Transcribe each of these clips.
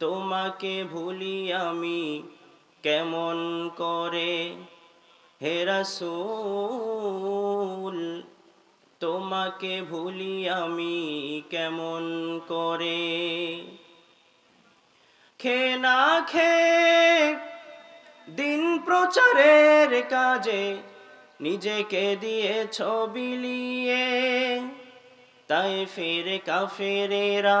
তোমাকে ভুলি আমি কেমন করে? হেরাসুল তোমাকে ভুলি আমি কেমন করে? খে না খে দিন প্রচারের কাজে নিজেকে দিয়ে ছবিলিয়ে তাই ফিরে কাফেরেরা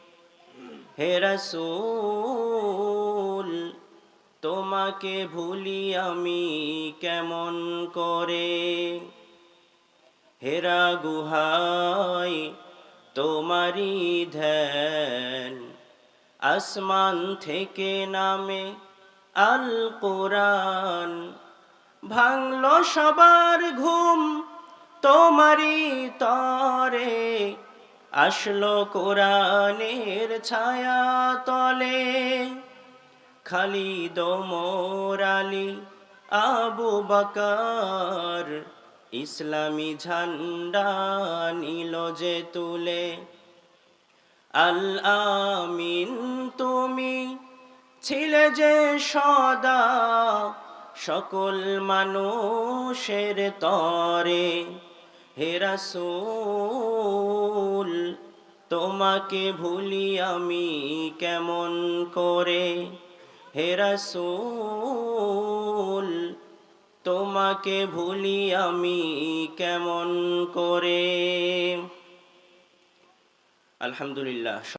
হেরাসুল তোমাকে ভুলি আমি কেমন করে? হেরা গুহাই তোমারি ধ্যান, আসমান থেকে নামে আল কোরআন। ভাঙল সবার ঘুম তোমারি তরে আসলো কোরআনের ছায়া তলে। খালিদ মোরালি আবু বকার ইসলামী ঝান্ডা নিল যে তুলে। আল আমিন, তুমি ছিলে যে সদা সকল মানুষের তরে। হেরাসুল তোমাকে ভুলি আমি কেমন করে? হেরাসুল তোমাকে ভুলি আমি কেমন করে? আলহামদুলিল্লাহ